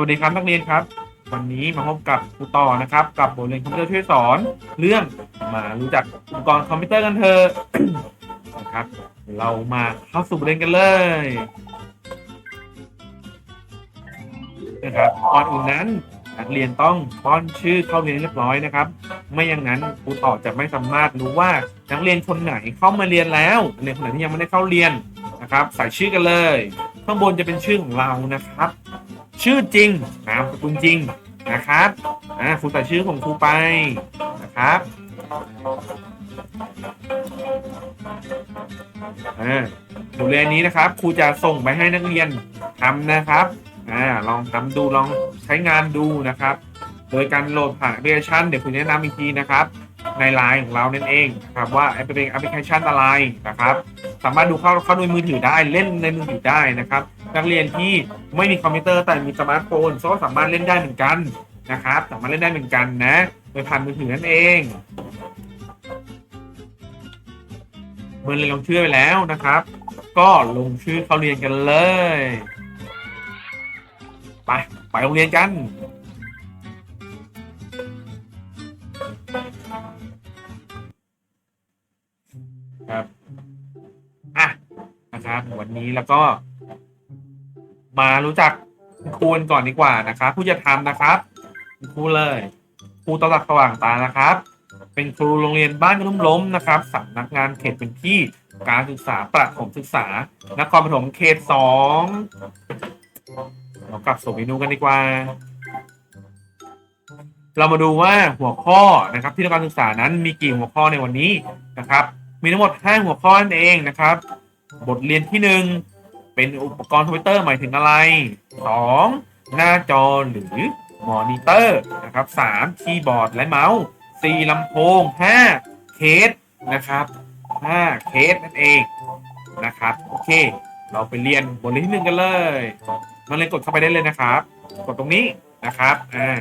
วัสดีครับนักเรียนครับ วันนี้มาพบกับครูต่อนะครับ กับบทเรียนคอมพิวเตอร์ช่วยสอนเรื่องมารู้จักอุปกรณ์คอมพิวเตอร์กันเถอะนะครับ เรามาเข้าสู่บทเรียนกันเลยนะครับก่อนอื่นนั้นนักเรียนต้องป้อนชื่อเข้าเรียนเรียบร้อยนะครับ ไม่อย่างนั้นครูต่อจะไม่สามารถรู้ว่านักเรียนคนไหนเข้ามาเรียนแล้วนักเรียนคนไหนที่ยังไม่ได้เข้าเรียนนะครับ ใส่ชื่อกันเลย ข้างบนจะเป็นชื่อของเรานะครับ ชื่อจริง นามสกุลจริงนะครับอ่าครูใส่ชื่อของครูไปนะครับอ่าบทเรียนนี้นะครับครูจะส่งไปให้นักเรียนทำนะครับอ่าลองทำดูลองใช้งานดูนะครับ โดยการโหลดผ่านแอปพลิเคชันเดี๋ยวคุณแนะนำอีกทีนะครับ ในไลน์ของเรานั่นเองนะครับว่าแอปเป็นแอปพลิเคชันอะไรนะครับ สามารถดูเข้าเข้าในมือถือได้เล่นในมือถือได้นะครับ นักเรียนที่ไม่มีคอมพิวเตอร์แต่มีสมาร์ทโฟนก็สามารถเล่นได้เหมือนกันนะครับสามารถเล่นได้เหมือนกันนะ โดยผ่านมือถือนั่นเองเมื่อเรียนลงชื่อไปแล้วนะครับ ก็ลงชื่อเข้าเรียนกันเลยไปไปโรงเรียนกันครับอะนะครับ วันนี้แล้วก็ มารู้จักคุณครูก่อนดีกว่านะครับผู้จะทำนะครับคุณครูเลยครูตลักสว่างตานะครับ เป็นครูโรงเรียนบ้านลุ่มล้มนะครับสำนักงานเขตเป็นที่การศึกษาประถมศึกษานครปฐมเขตสองเรากลับสู่เมนูกันดีกว่า เรามาดูว่าหัวข้อนะครับ ที่การศึกษานั้นมีกี่หัวข้อในวันนี้นะครับ มีทั้งหมด 5 หัวข้อนั่นเองนะครับ บทเรียนที่ 1 เป็นอุปกรณ์คอมพิวเตอร์หมายถึงอะไร 2. หน้าจอหรือมอนิเตอร์นะครับ 3. คีย์บอร์ดและเมาส์ 4. ลำโพง 5. เคสนะครับ 5. เคสนั่นเองนะครับ โอเค เราไปเรียนบทเรียนที่1กันเลยมาเรียนกดเข้าไปได้เลยนะครับ กดตรงนี้นะครับอ่า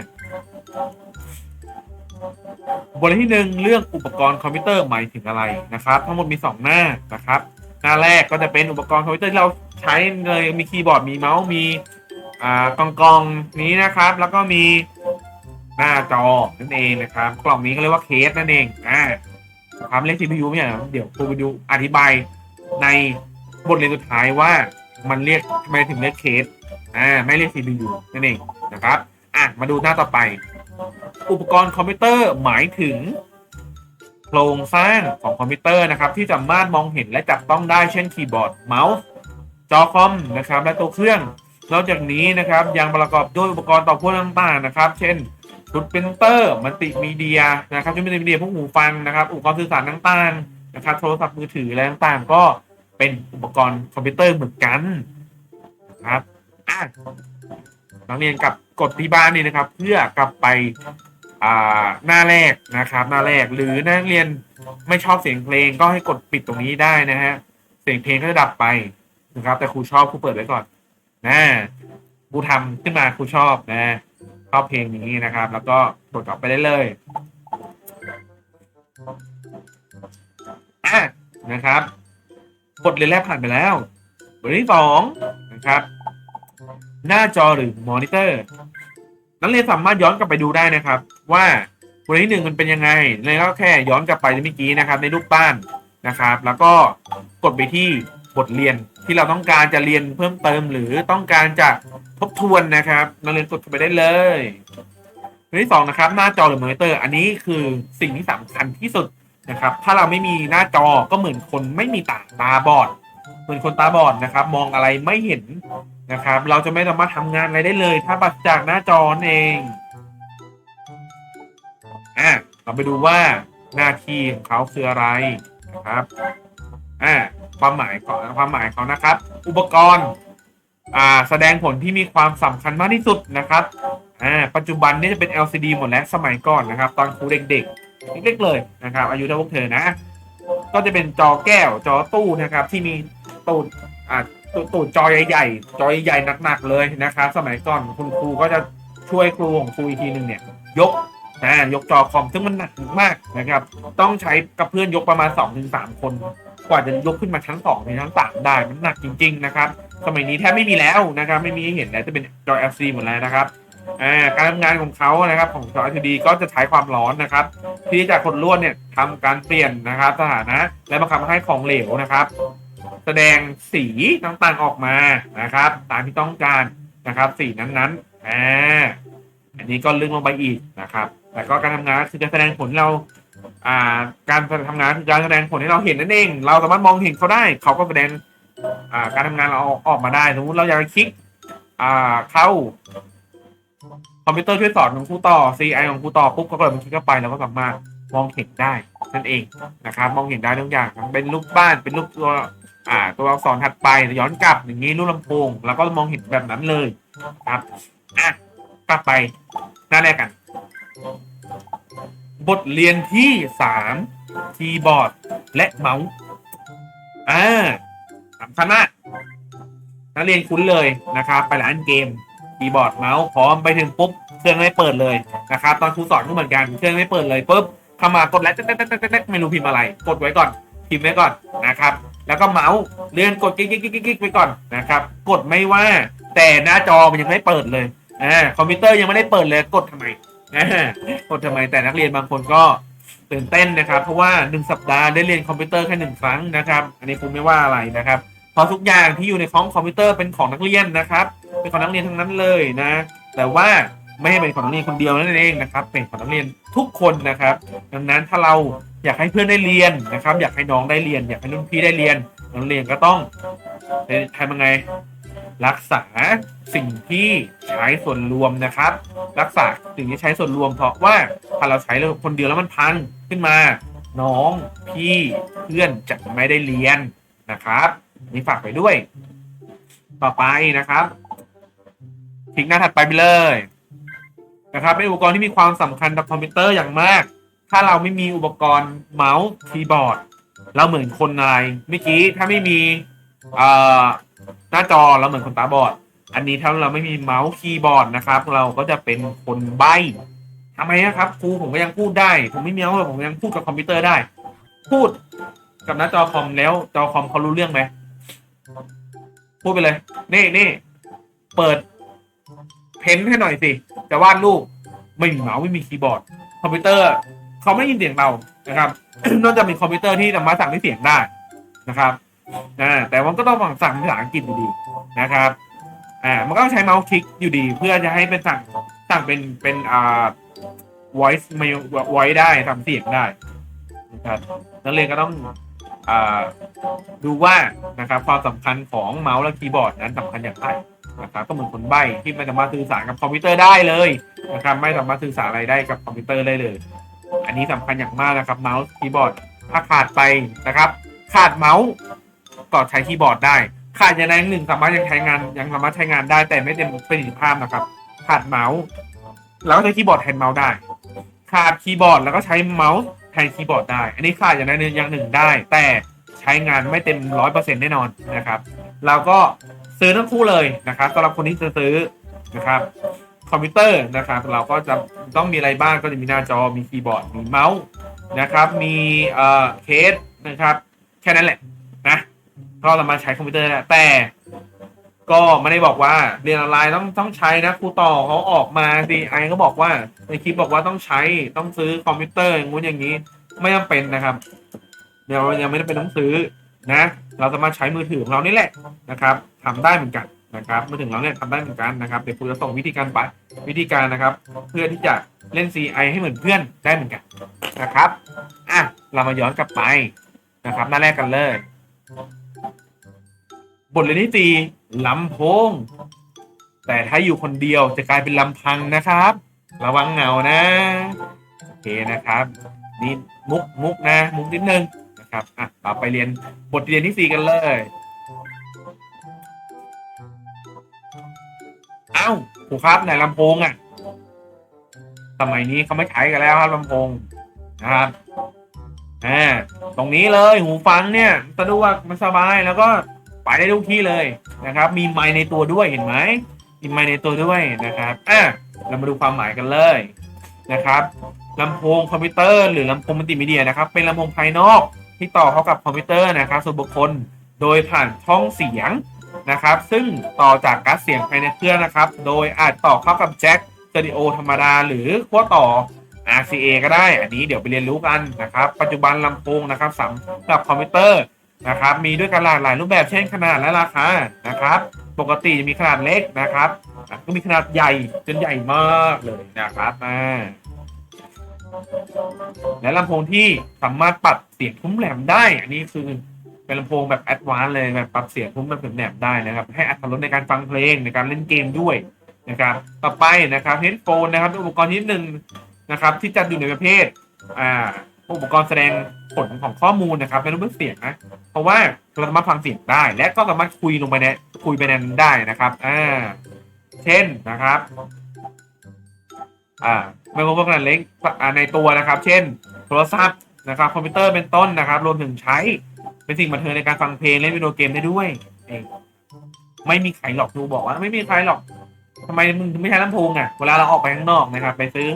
บทเรียนที่หนึ่งเรื่องอุปกรณ์คอมพิวเตอร์หมายถึงอะไรนะครับ ทั้งหมดมี 2 หน้านะครับ หน้าแรกก็จะเป็นอุปกรณ์คอมพิวเตอร์ที่เราใช้เลยมีคีย์บอร์ดมีเมาส์มีอ่ากล่องกล่องนี้นะครับ แล้วก็มีหน้าจอนั่นเองนะครับ กล่องนี้เขาเรียกว่าเคสนั่นเองอ่าครับเรียก CPU ไม่ใช่เหรอเดี๋ยวครูไปดูอธิบายในบทเรียนสุดท้ายว่ามันเรียกทำไมถึงเรียกเคสอ่าไม่เรียก CPU นั่นเองนะครับอะมาดูหน้าต่อไป อุปกรณ์คอมพิวเตอร์หมายถึง โครงสร้างของคอมพิวเตอร์นะครับ ที่สามารถมองเห็นและจับต้องได้เช่นคีย์บอร์ดเมาส์จอคอมนะครับ และตัวเครื่อง นอกจากนี้นะครับยังประกอบด้วยอุปกรณ์ต่อพ่วงต่างๆนะครับ เช่นชุดปรินเตอร์มัลติมีเดียนะครับชุดมัลติมีเดียพวกหูฟังนะครับ อุปกรณ์สื่อสารต่างๆนะครับ โทรศัพท์มือถืออะไรต่างๆ ก็เป็นอุปกรณ์คอมพิวเตอร์เหมือนกันนะครับอะนักเรียนกับกดที่บ้านนี่นะครับ เพื่อกลับไป หน้าแรกนะครับ หน้าแรกหรือนักเรียนไม่ชอบเสียงเพลงก็ให้กดปิดตรงนี้ได้นะฮะเสียงเพลงก็จะดับไปนะครับ แต่ครูชอบครูเปิดไว้ก่อนนะครูทำขึ้นมาครูชอบนะชอบเพลงนี้นะครับ แล้วก็กดกลับไปได้เลยอะนะครับบทเรียนแรกผ่านไปแล้วบทเรียนที่สองนะครับ หน้าจอหรือมอนิเตอร์ นักเรียนสามารถย้อนกลับไปดูได้นะครับ ว่าบทเรียนที่หนึ่งมันเป็นยังไงแล้วก็แค่ย้อนกลับไปเมื่อกี้นะครับ ในรูปบ้านนะครับ แล้วก็กดไปที่บทเรียนที่เราต้องการจะเรียนเพิ่มเติม หรือต้องการจะทบทวนนะครับนักเรียนกดเข้าไปได้เลยบทเรียนที่สองนะครับ หน้าจอหรือมอนิเตอร์ อันนี้คือสิ่งที่สำคัญที่สุดนะครับ ถ้าเราไม่มีหน้าจอก็เหมือนคนไม่มีตาตาบอด เหมือนคนตาบอดนะครับ มองอะไรไม่เห็น นะครับ เราจะไม่สามารถทำงานอะไรได้เลย ถ้าปัดจากหน้าจอนั่นเองอะเราไปดูว่าหน้าที่ของเขาคืออะไรนะครับอ่าความหมายก่อนความหมายเขานะครับ อุปกรณ์อ่าแสดงผลที่มีความสำคัญมากที่สุดนะครับอ่าปัจจุบันนี่จะเป็น LCD หมดแล้วสมัยก่อนนะครับ ตอนครูเด็กๆเล็กๆเลยนะครับ อายุเท่าพวกเธอนะ ก็จะเป็นจอแก้วจอตู้นะครับ ที่มีตูดอ่า ตูดตูดจอใหญ่ๆจอใหญ่ๆหนักๆเลยนะครับสมัยก่อนคุณครูก็จะช่วยครูของครูอีกทีหนึ่งเนี่ย ยกนะยกจอคอมซึ่งมันหนักมากนะครับ ต้องใช้กับเพื่อนยกประมาณ2-3คน กว่าจะยกขึ้นมาชั้น2ในชั้น3ได้มันหนักจริง ๆ นะครับ สมัยนี้แทบไม่มีแล้วนะครับ ไม่มีให้เห็นแล้วจะเป็นจอ LCD หมดแล้วนะครับอ่าการทำงานของเขานะครับของจอ LCD ก็จะใช้ความร้อนนะครับ ที่จากคนล้วนเนี่ยทำการเปลี่ยนนะครับสถานะและบังคับให้ของเหลวนะครับ แสดงสีต่างๆออกมานะครับ ตามที่ต้องการนะครับสีนั้นๆอ่าอันนี้ก็ลึกลงไปอีกนะครับ แต่ก็การทำงานคือจะแสดงผลเราอ่าการทำงานคือการแสดงผลให้เราเห็นนั่นเอง เราสามารถมองเห็นเขาได้ เขาก็แสดงอ่าการทำงานเราออกมาได้สมมติเราอยากคลิกอ่าเข้าคอมพิวเตอร์ช่วยสอนของครูต่อ CI ของครูต่อปุ๊บก็เปิดบันทึกเข้าไปแล้วก็สามารถมองเห็นได้นั่นเองนะครับ มองเห็นได้ทุกอย่างทั้งเป็นรูปบ้านเป็นรูปตัว อ่า ตัวอักษรถัดไปย้อนกลับอย่างนี้รูปลำโพงแล้วก็มองเห็นแบบนั้นเลยครับอะกลับไปหน้าแรกกัน บทเรียนที่สามคีย์บอร์ด และเมาส์อ่าสำคัญมากนักเรียนคุ้นเลยนะครับ ไปร้านเกมคีย์บอร์ดเมาส์พร้อมไปถึงปุ๊บเครื่องไม่เปิดเลยนะครับตอนครูสอนก็เหมือนกันเครื่องไม่เปิดเลยปุ๊บเข้ามากดแล้วแต๊กแต๊กแต๊กแต๊กไม่รู้พิมพ์อะไร กดไว้ก่อนพิมพ์ไว้ก่อนนะครับ แล้วก็เมาส์เลื่อนกดกิ๊กกิ๊กกิ๊กไว้ก่อนนะครับ กดไม่ว่า แต่หน้าจอมันยังไม่เปิดเลยอ่าคอมพิวเตอร์ยังไม่ได้เปิดเลยกดทำไมอ่ากดทำไมแต่นักเรียนบางคนก็ตื่นเต้นนะครับ เพราะว่าหนึ่งสัปดาห์ได้เรียนคอมพิวเตอร์แค่หนึ่งครั้งนะครับ อันนี้คุณไม่ว่าอะไรนะครับเพราะทุกอย่างที่อยู่ในของคอมพิวเตอร์เป็นของนักเรียนนะครับ เป็นของนักเรียนทั้งนั้นเลยนะ แต่ว่าไม่ให้เป็นของนักเรียนคนเดียวนั่นเองนะครับ เป็นของนักเรียนทุกคนนะครับ ดังนั้นถ้าเราอยากให้เพื่อนได้เรียนนะครับ อยากให้น้องได้เรียน อยากให้รุ่นพี่ได้เรียนนักเรียนก็ต้องทำยังไง รักษาสิ่งที่ใช้ส่วนรวมนะครับ รักษาสิ่งที่ใช้ส่วนรวมเพราะว่าถ้าเราใช้คนเดียวแล้วมันพังขึ้นมา น้องพี่เพื่อนจะไม่ได้เรียนนะครับนี่ฝากไปด้วย ต่อไปนะครับคลิกหน้าถัดไปไปเลยนะครับเป็นอุปกรณ์ที่มีความสำคัญต่อคอมพิวเตอร์อย่างมาก ถ้าเราไม่มีอุปกรณ์เมาส์คีย์บอร์ด เราเหมือนคนอะไรเมื่อกี้ถ้าไม่มีหน้าจอเราเหมือนคนตาบอด อันนี้ถ้าเราไม่มีเมาส์คีย์บอร์ดนะครับ เราก็จะเป็นคนใบ้ทำไมนะครับครูผมก็ยังพูดได้ ผมไม่มีเมาส์ผมยังพูดกับคอมพิวเตอร์ได้ พูดกับหน้าจอคอมแล้วจอคอมเขารู้เรื่องไหมพูดไปเลยนี่นี่เปิด เพ้นให้หน่อยสิจะวาดรูปไม่มีเมาส์ไม่มีคีย์บอร์ดคอมพิวเตอร์ เขาไม่ยินเสียงเรานะครับ นอกจากมีคอมพิวเตอร์ที่สามารถสั่งให้เสียงได้นะครับอ่าแต่ว่าก็ต้องสั่งภาษาอังกฤษอยู่ดีนะครับอ่ามันก็ใช้เมาส์คลิกอยู่ดี เพื่อจะให้เป็นสั่งสั่งเป็นเป็นอ่า voice mail voice ได้ทำเสียงได้นะครับนักเรียนก็ต้องอ่าดูว่านะครับความสำคัญของเมาส์และคีย์บอร์ดนั้นสำคัญอย่างไรนะครับก็เหมือนคนใบ้ที่ไม่สามารถสื่อสารกับคอมพิวเตอร์ได้เลยนะครับไม่สามารถสื่อสารอะไรได้กับคอมพิวเตอร์ได้เลย อันนี้สำคัญอย่างมากนะครับเมาส์คีย์บอร์ดถ้าขาดไปนะครับ ขาดเมาส์ก็ใช้คีย์บอร์ดได้ ขาดอย่างใดอย่างหนึ่งสามารถยังใช้งานยังสามารถใช้งานได้แต่ไม่เต็มประสิทธิภาพนะครับ ขาดเมาส์แล้วก็ใช้คีย์บอร์ดแทนเมาส์ได้ ขาดคีย์บอร์ดแล้วก็ใช้เมาส์แทนคีย์บอร์ดได้ อันนี้ขาดอย่างใดอย่างหนึ่งได้ แต่ใช้งานไม่เต็มร้อยเปอร์เซ็นต์แน่นอนนะครับเราก็ซื้อทั้งคู่เลยนะครับสำหรับคนที่จะซื้อนะครับ คอมพิวเตอร์นะครับเราก็จะต้องมีอะไรบ้างก็จะมีหน้าจอมีคีย์บอร์ดมีเมาส์นะครับมีเอ่อเคสนะครับแค่นั้นแหละนะก็เรามาใช้คอมพิวเตอร์ได้แต่ก็ไม่ได้บอกว่าเรียนออนไลน์ต้องต้องใช้นะครูต่อเขาออกมาดีไอก็บอกว่าในคลิปบอกว่าต้องใช้ต้องซื้อคอมพิวเตอร์อย่างงู้นอย่างนี้ไม่จำเป็นนะครับเดี๋ยวยังไม่ได้เป็นต้องซื้อนะ เราสามารถใช้มือถือของเรานี่แหละนะครับทำได้เหมือนกัน นะครับมือถือของเราเนี่ยทำได้เหมือนกันนะครับเดี๋ยวครูจะส่งวิธีการไปวิธีการนะครับ เพื่อที่จะเล่น CI ให้เหมือนเพื่อนได้เหมือนกันนะครับอะเรามาย้อนกลับไปนะครับ หน้าแรกกันเลยบทเรียนที่สี่ลำโพง แต่ถ้าอยู่คนเดียวจะกลายเป็นลำพังนะครับ ระวังเหงานะโอเคนะครับนี่มุกมุกนะ มุกนิดนึงนะครับอะต่อไปเรียนบทเรียนที่สี่กันเลย อ้าครูครับไหนลำโพงอะ สมัยนี้เขาไม่ใช้กันแล้วครับลำโพงนะครับอ่าตรงนี้เลยหูฟังเนี่ยสะดวกมันสบายแล้วก็ไปได้ทุกที่เลยนะครับ มีไมค์ในตัวด้วยเห็นไหมมีไมค์ในตัวด้วยนะครับอะเรามาดูความหมายกันเลยนะครับลำโพงคอมพิวเตอร์ หรือลำโพงมัลติมีเดียนะครับ เป็นลำโพงภายนอกที่ต่อเข้ากับคอมพิวเตอร์นะครับส่วนบุคคลโดยผ่านช่องเสียง นะครับ ซึ่งต่อจากการ์ดเสียงภายในเครื่องนะครับ โดยอาจต่อเข้ากับแจ็คสเตอริโอธรรมดา หรือขั้วต่อ RCA ก็ได้ อันนี้เดี๋ยวไปเรียนรู้กันนะครับ ปัจจุบันลำโพงนะครับสำหรับคอมพิวเตอร์นะครับ มีด้วยกันหลากหลายรูปแบบเช่นขนาดและราคานะครับ ปกติมีขนาดเล็กนะครับ ก็มีขนาดใหญ่จนใหญ่มากเลยนะครับอ่าและลำโพงที่สามารถปรับเสียงทุ้มแหลมได้ อันนี้คือ เป็นลำโพงแบบแอดวานซ์เลยแบบปรับเสียงทุ้มแบบแหลมได้นะครับ ให้อัตรถรสในการฟังเพลงในการเล่นเกมด้วยนะครับ ต่อไปนะครับเฮดโฟนนะครับเป็นอุปกรณ์ที่หนึ่งนะครับ ที่จัดอยู่ในประเภทอ่าอุปกรณ์แสดงผลของข้อมูลนะครับในรูปแบบเสียงนะเพราะว่าเราสามารถฟังเสียงได้ และก็สามารถคุยลงไปในคุยไปในนั้นได้นะครับอ่าเช่นนะครับอ่าไม่ว่าขนาดเล็กอ่าในตัวนะครับ เช่น โทรศัพท์นะครับคอมพิวเตอร์เป็นต้นนะครับ รวมถึงใช้ เป็นสิ่งบันเทิงในการฟังเพลงเล่นวิดีโอเกมได้ด้วยเองไม่มีใครหรอกดูบอกว่าไม่มีใครหรอกทำไมมึงถึงไม่ใช้ลำโพงอะเวลาเราออกไปข้างนอกนะครับ ไปซื้อ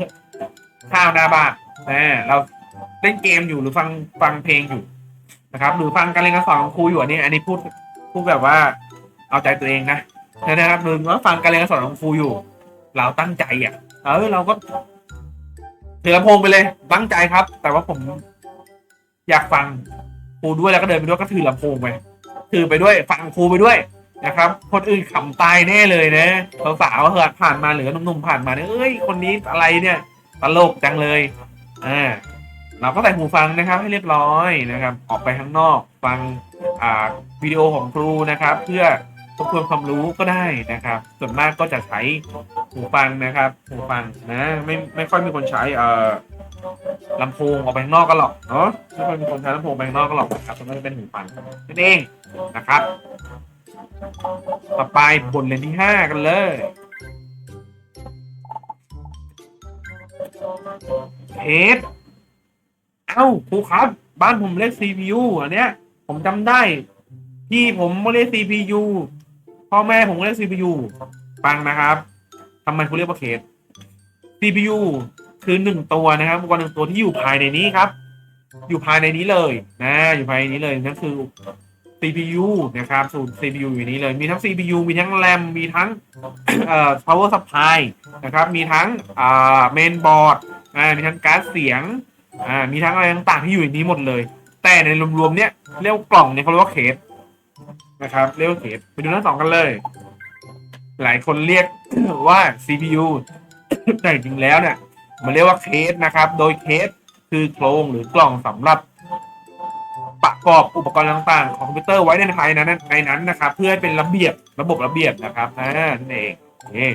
ข้าวหน้าบ้านนะเราเล่นเกมอยู่หรือฟังฟังเพลงอยู่นะครับ หรือฟังการเรียนการสอนของครูอยู่อันนี้ อันนี้พูดพูดแบบว่าเอาใจตัวเองนะนะครับหรือว่าฟังการเรียนการสอนของครูอยู่ เราตั้งใจอะเออเราก็ถือลำโพงไปเลยตั้งใจครับ แต่ว่าผมอยากฟัง ครูด้วยแล้วก็เดินไปด้วยก็ถือลำโพงไปถือไปด้วยฟังครูไปด้วยนะครับ คนอื่นขำตายแน่เลยนะสาวๆเหินผ่านมาหรือหนุ่มๆผ่านมาเนี่ยเอ้ยคนนี้อะไรเนี่ยตลกจังเลยอ่าเราก็ใส่หูฟังนะครับให้เรียบร้อยนะครับ ออกไปข้างนอกฟังอ่าวิดีโอของครูนะครับ เพื่อทบทวนความรู้ก็ได้นะครับ ส่วนมากก็จะใช้หูฟังนะครับ หูฟังนะไม่ไม่ค่อยมีคนใช้เอ่อ ลำโพงออกไปข้างนอกกันหรอกเนาะไม่ค่อยมีคนใช้ลำโพงไปข้างนอกกันหรอกนะครับส่วนมากจะเป็นหูฟังนั่นเองนะครับ ต่อไปบทเรียนที่ห้ากันเลยเอสเอ้าครูครับ บ้านผมเรียก CPU อันเนี้ย ผมจำได้พี่ผมเรียก CPU พ่อแม่ผมเรียก CPU ฟังนะครับทำไมคุณเรียกว่าเคส CPU คือหนึ่งตัวนะครับอุปกรณ์หนึ่งตัวที่อยู่ภายในนี้ครับ อยู่ภายในนี้เลยนะอยู่ภายในนี้เลยนั่นคือ CPU นะครับสูตร CPU อยู่นี้เลยมีทั้ง CPU มีทั้ง RAM มีทั้งเอ่อ power supply นะครับมีทั้งอ่า main board อ่ามีทั้งการ์ดเสียงอ่ามีทั้งอะไรต่างๆที่อยู่ในนี้หมดเลย แต่ในรวมๆเนี้ยเรียกกล่องเนี่ยเขาเรียกว่าเคสนะครับเรียกว่าเคสไปดูทั้งสองกันเลย หลายคนเรียกว่า CPU แต่จริงๆแล้วเนี่ย มันเรียกว่าเคสนะครับ โดยเคสคือโครงหรือกล่องสำหรับประกอบอุปกรณ์ต่างๆ ของคอมพิวเตอร์ไว้ในภายในนั้นในนั้นนะครับ เพื่อให้เป็นระเบียบระบบระเบียบนะครับอ่านั่นเองนี่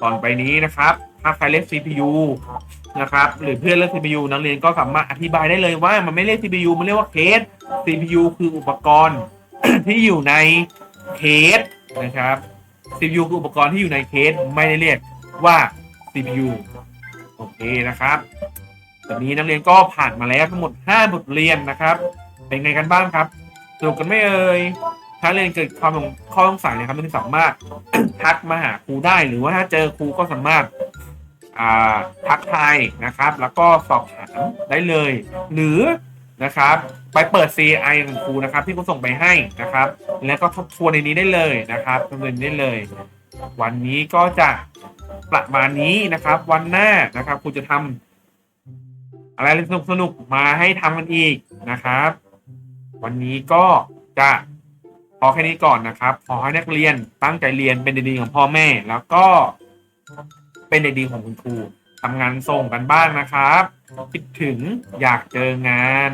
ตอนไปนี้นะครับ ถ้าใครเรียก CPU นะครับ หรือเพื่อนเรียก CPU นักเรียนก็สามารถอธิบายได้เลยว่ามันไม่เรียก CPU มันเรียกว่าเคส CPU คืออุปกรณ์ที่อยู่ในเคสนะครับ CPU คืออุปกรณ์ที่อยู่ในเคสไม่ได้เรียกว่า CPU โอเคนะครับตอนนี้นักเรียนก็ผ่านมาแล้วทั้งหมด 5 บทเรียนนะครับ เป็นไงกันบ้างครับสนุกกันไม่เอ่ยถ้าเรียนเกิดความข้อสงสัยนะครับมันสามารถทักมาหาครูได้หรือว่าถ้าเจอครูก็สามารถอ่าทักทายนะครับ แล้วก็สอบถามได้เลย หรือนะครับ ไปเปิด CI ของครูนะครับที่ครูส่งไปให้นะครับ แล้วก็ทบทวนในนี้ได้เลยนะครับดำเนินได้เลย วันนี้ก็จะประมาณนี้นะครับ วันหน้านะครับครูจะทำอะไรสนุกสนุกมาให้ทำกันอีกนะครับ วันนี้ก็จะพอแค่นี้ก่อนนะครับ ขอให้นักเรียนตั้งใจเรียนเป็นเด็กดีของพ่อแม่ แล้วก็เป็นเด็กดีของคุณครูทำงานส่งกันบ้างนะครับ คิดถึงอยากเจองาน